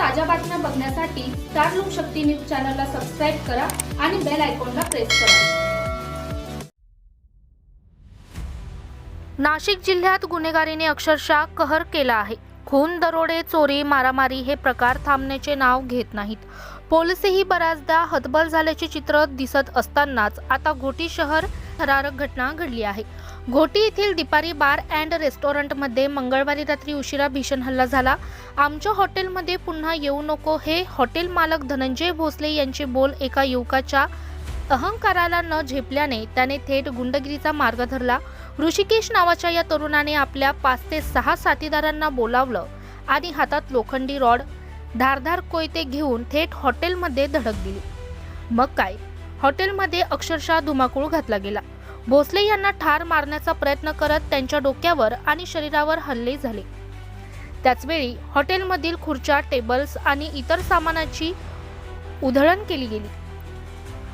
ताज्या बातम्या बघण्यासाठी स्टार लोक शक्ती न्यूज चॅनलला सबस्क्राईब करा आणि बेल आयकॉनला प्रेस करा. नाशिक जिल्ह्यात गुन्हेगारीने अक्षरशः कहर केला आहे. खून दरोडे चोरी मारामारी हे प्रकार थांबण्याचे नाव घेत नाहीत. पोलिसही बऱ्याचदा हतबल झाल्याचे चित्र दिसत असतानाच आता घोटी शहर थरारक घटना घडली आहे. घोटी येथील दिपारी बार अँड रेस्टॉरंटमध्ये मंगळवारी रात्री उशिरा भीषण हल्ला झाला. आमच्या हॉटेलमध्ये पुन्हा येऊ नको हे हॉटेल मालक धनंजय भोसले यांचे बोल एका युवकाच्या अहंकाराला न झेपल्याने त्याने थेट गुंडगिरीचा मार्ग धरला. ऋषिकेश नावाच्या या तरुणाने आपल्या पाच ते सहा साथीदारांना बोलावलं आणि हातात लोखंडी रॉड धारधार कोयते घेऊन थेट हॉटेलमध्ये धडक दिली. मग काय? हॉटेलमध्ये अक्षरशः धुमाकूळ घातला गेला. भोसले यांना ठार मारण्याचा प्रयत्न करत त्यांच्या डोक्यावर आणि शरीरावर हल्ले झाले. त्याचवेळी हॉटेलमधील खुर्च्या टेबल्स आणि इतर सामानाची उधळण केली गेली.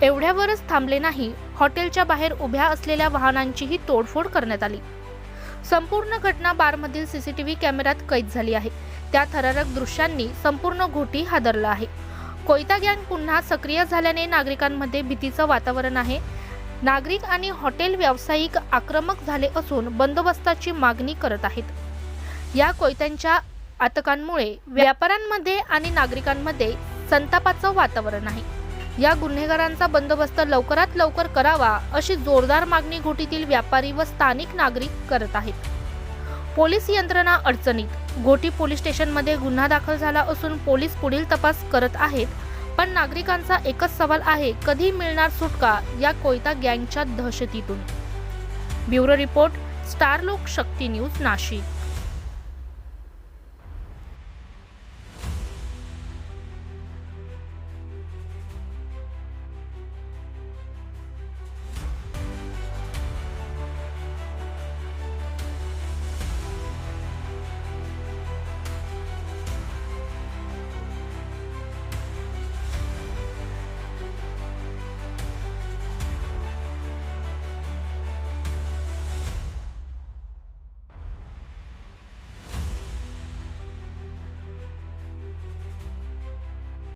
एवढ्यावरच थांबले नाही हॉटेलच्या बाहेर उभ्या असलेल्या वाहनांचीही तोडफोड करण्यात आली. संपूर्ण घटना बारमधील सीसीटीव्ही कॅमेऱ्यात कैद झाली आहे. त्या थरारक दृश्यांनी संपूर्ण घोटी हादरला आहे. कोयता गँग पुन्हा सक्रिय झाल्याने नागरिकांमध्ये भीतीचं वातावरण आहे. नागरिक आणि हॉटेल व्यावसायिक आक्रमक झाले असून बंदोबस्ताची मागणी करत आहेत. या कोयत्यांच्या आतकांमुळे व्यापाऱ्यांमध्ये आणि नागरिकांमध्ये संतापाचं वातावरण आहे. या गुन्हेगारांचा बंदोबस्त लवकरात लवकर करावा अशी जोरदार मागणी घोटीतील व्यापारी व स्थानिक नागरिक करत आहेत. पोलीस यंत्रणा अडचणीत घोटी पोलीस स्टेशनमध्ये गुन्हा दाखल झाला असून पोलीस पुढील तपास करत आहेत पण नागरिकांचा एकच सवाल आहे कधी मिळणार सुटका या कोयता गँगच्या दहशतीतून? Bureau report star Lok Shakti news Nashik.